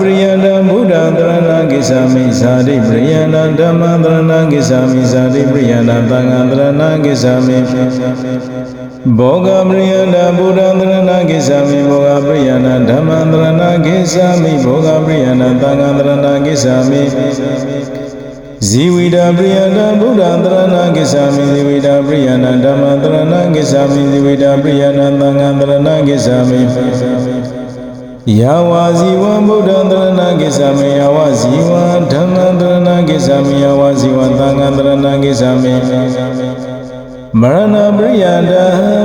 ပရိယန္တဗုဒ္ဓံတရဏဂစ္ဆာမိဇာတိပရိယန္တဓမ္မံတရဏဂစ္ဆာမိဇာတိပရိယန္တသံဃံတရဏဂစ္ဆာမိဘောဂပရိယန္တဗုဒ္ဓံတရဏဂစ္ဆာမိဘောဂပရိယန္တဓမ္မံတရဏဂစ္ဆာမိဘောဂပရိယန္တသံဃံတရဏဂစ္ဆာမိဇီဝိတာပရိယန္တဗုဒ္ဓံတရဏဂစ္ဆာမိဇီဝိတာပရိယန္တဓမ္မံတရဏဂစ္ဆာမိဇီဝိတာပရိယန္တသံဃံတရဏဂစ္ဆာမိ ယာဝဇီဝံဗုဒ္ဓံတရဏဂစ္ဆာမိယာဝဇီဝံဓမ္မံတရဏဂစ္ဆာမိယာဝဇီဝံသံဃံတရဏဂစ္ဆာမိမရဏပရိယတံ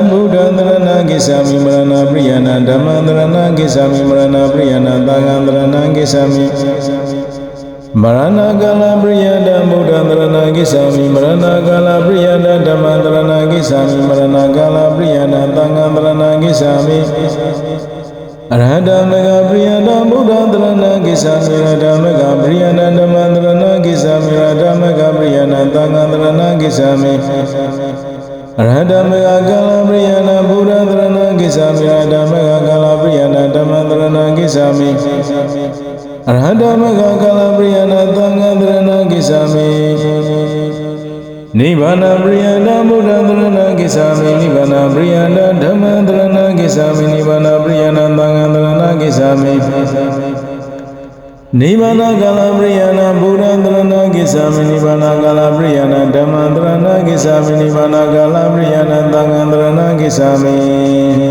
ဗုဒ္ဓံတရဏဂစ္ဆာမိမရဏပရိယနာဓမ္မံတရဏဂစ္ဆာမိမရဏပရိယနာသံဃံတရဏဂစ္ဆာမိမရဏကာလပရိယတံဗုဒ္ဓံတရဏဂစ္ဆာမိမရဏကာလပရိယတဓမ္မံတရဏဂစ္ဆာမိမရဏကာလပရိယနာသံဃံတရဏဂစ္ဆာမိ အရဟတမေဃပရိယတဗုဒ္ဓံတရဏကိစ္ဆာမိရတမေဃပရိယတဓမ္မံတရဏကိစ္ဆာမိရတမေဃပရိယတသံဃံတရဏကိစ္ဆာမိအရဟတမေဃကာလပရိယတဗုဒ္ဓံတရဏကိစ္ဆာမိရတမေဃကာလပရိယတဓမ္မံတရဏကိစ္ဆာမိအရဟတမေဃကာလပရိယတသံဃံတရဏကိစ္ဆာမိနိဗ္ဗာန်ပရိယတဗုဒ္ဓံတရဏကိစ္ဆာမိနိဗ္ဗာန်ပရိယတဓမ္မံ ကိစ္ဆာမိနိဗ္ဗာန်ကာလပရိယနာဘုရားတရဏကိစ္ဆာမိနိဗ္ဗာန်ကာလပရိယနာဓမ္မံတရဏကိစ္ဆာမိနိဗ္ဗာန်ကာလပရိယနာသံဃံတရဏကိစ္ဆာမိ